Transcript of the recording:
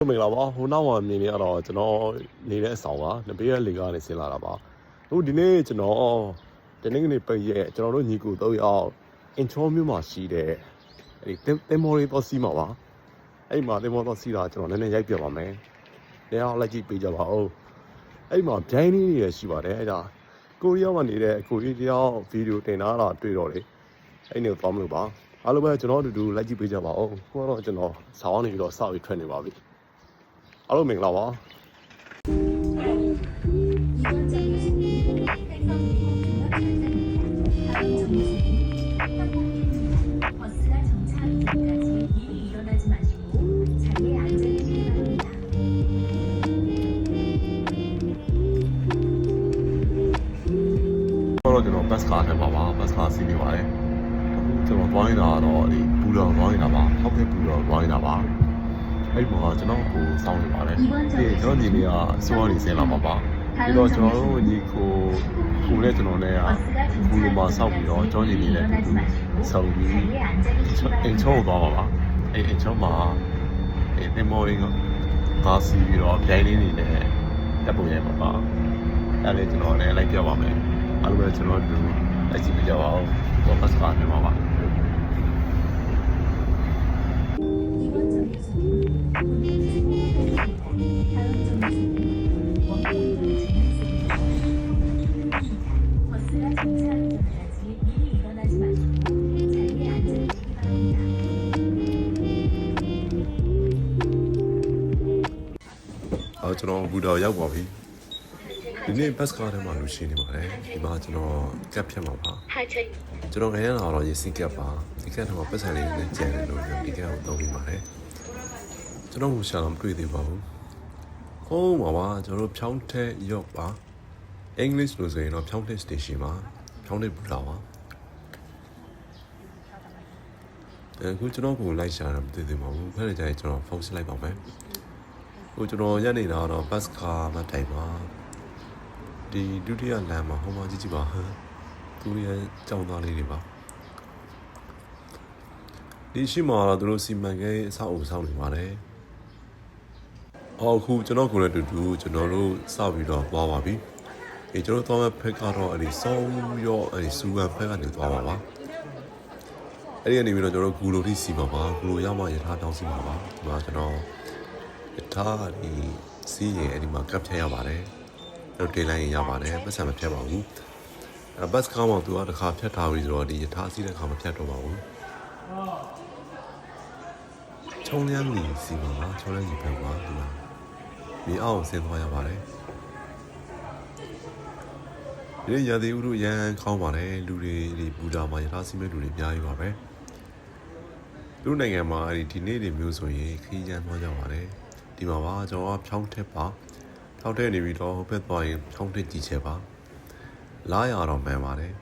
မင်္ဂလာပါဟိုနောက်မှာနေနေရတော့ကျွန်တော်နေတဲ့အဆောင်ပါနပေးရလေကနေဆင်းလာတာပါဟိုဒီနေ့ကျွန်တော်တနင်္ဂနွေပိတ်ရက်ကျွန်တော်တို့ညီကို၃ယောက်အင်ချောမြို့မှာရှိတဲ့အဲဒီတင်မော်ရီတော့စီးမှာပါအဲ့မှာတင်မော်တော့စီးတာကျွန်တော်နည်းနည်းရိုက်ပြပါမယ်။တရားလိုက်ကြည့်ပေးကြပါဦး။အဲ့မှာဗျိုင်းလေးတွေရှိပါတယ်အဲ့ဒါကိုရီးယားမှာနေတဲ့ကိုရီးယားဗီဒီယိုတင်တာတော့တွေ့တော့လေအဲ့နေတော့မလို့ပါအားလုံးပဲကျွန်တော်တို့အတူတူလိုက်ကြည့်ပေးကြပါဦး။ခုကတော့ကျွန်တော်ဆောင်းနေပြီးတော့စောက်ပြီးထွက်နေပါပြီ။ အားလုံးမင်္ဂလာပါတော့ကျွန်တော် bus car နဲ့ပါပါ bus car စီးနေပါတယ်ကျွန်တော်သွားနေတာတော့ဒီပူလောင်သွားနေတာပါဟောက်တဲ့ပူလောင်သွားနေတာပါ အဲ့ဒီမှာကျွန်တော်ကိုစောင့်နေပါတယ်ပြီးကျွန်တော်ညီလေးကစိုးရနေစင်းလာမှာပါပြီးတော့ကျွန်တော်တို့ညီကိုကိုနဲ့ကျွန်တော်နဲ့ကဘူးလိုမှာစောက်ပြီးတော့ကျွန်တော်ညီလေးနဲ့အတူတူဆောက်ပြီးအင်ချောသွားပါပါအဲ့အင်ချောမှာအဲ့ဒီမော်ရီကပါစီပြီးတော့ပြိုင်လေးနေနဲ့တက်ပုံရဲပါပါအဲ့လေကျွန်တော်လည်းလိုက်ပြပါမယ်အားလုံးလည်းကျွန်တော်တို့လိုက်ကြည့်ကြပါဦးတော့ပတ်စပါနေပါပါ အော်ကျွန်တော်ဘူတော်ရောက်ပါပြီဒီနေ့ဘတ်ကားထဲမှာလူရှိနေပါတယ်ဒီမှာကျွန်တော်ကပ်ဖြတ်မှာပါကျွန်တော်ခရမ်းလာတော့ရေစင်ကပ်ပါဒီကပ်ထဲမှာပတ်စံလေးနဲ့ကျန်တယ်လို့ဒီကပ်ကိုသုံးပြီးပါတယ် ကျွန်တော်ဟိုရှာတော့မတွေ့သေးပါဘူးဟုတ်ပါပါကျွန်တော်တို့ဖြောင်းထဲရောက်ပါအင်္ဂလိပ်လို့ဆိုရင်တော့ဖြောင်းထဲ station မှာဖြောင်းထဲဘူလာပါအခုကျွန်တော်ကိုလိုက်ရှာတာမသိသေးပါဘူးဖက်ရကြရင်ကျွန်တော်ဖုန်းဆက်လိုက်ပါမယ်ဟိုကျွန်တော်ရက်နေတာတော့ဘတ်ကာမတိုင်ပါဒီဒုတိယလမ်းမှာဟိုမှာကြည့်ကြည့်ပါဟမ်သူရဲ့ကြောင်သားလေးတွေပါဒီရှိမှာတော့သူတို့စီမံကိန်းအဆောက်အဦဆောက်နေပါတယ် အော်အခုကျွန်တော်ကိုလည်းအတူတူကျွန်တော်တို့စပြီးတော့သွားပါပြီအေးကျွန်တော်သွားမဲ့ဖက်ကတော့အဲ့ဒီစောင်းရောအဲ့ဒီစူကန်ဖက်ကနေသွားပါပါအဲ့ဒီကနေပြီးတော့ကျွန်တော်တို့ဂူလိုထိစီမှာပါဂူလိုရောက်မှရထားတောင်းစီမှာပါဒီမှာကျွန်တော်ထားဒီစီးရင်အဲ့ဒီမှာကပ်ဖြတ်ရပါတယ်အဲ့တော့တင်လိုက်ရင်ရပါတယ်ပတ်စံမဖြတ်ပါဘူးအဲ့ဘတ်ကားမှာသူကတစ်ခါဖြတ်ထားပြီဆိုတော့ဒီယထာစီးတဲ့ခါမဖြတ်တော့ပါဘူးချုံလျမ်းကြီးစီမှာပါချုံလျမ်းကြီးဖက်ပါဒီ မှာမြေအောင်ဆင်းသွားရပါတယ်ဒီနေ့ရာသီဥတုရန်ကောင်းပါတယ်လူတွေဒီဘူတာမှာယထာစီးမဲ့လူတွေအများကြီးပါပဲလူနိုင်ငံမှာအဲ့ဒီဒီနေ့တွေမျိုးဆိုရင်ခီးရန်သွားကြပါတယ်ဒီမှာပါကျွန်တော်ကဖြောင်းထက်ပါဖြောင်းထက်နေပြီးတော့ဟိုဘက်သွားရင်ဖြောင်းထက်ကြည့်ချက်ပါလာရတော့မှန်ပါတယ်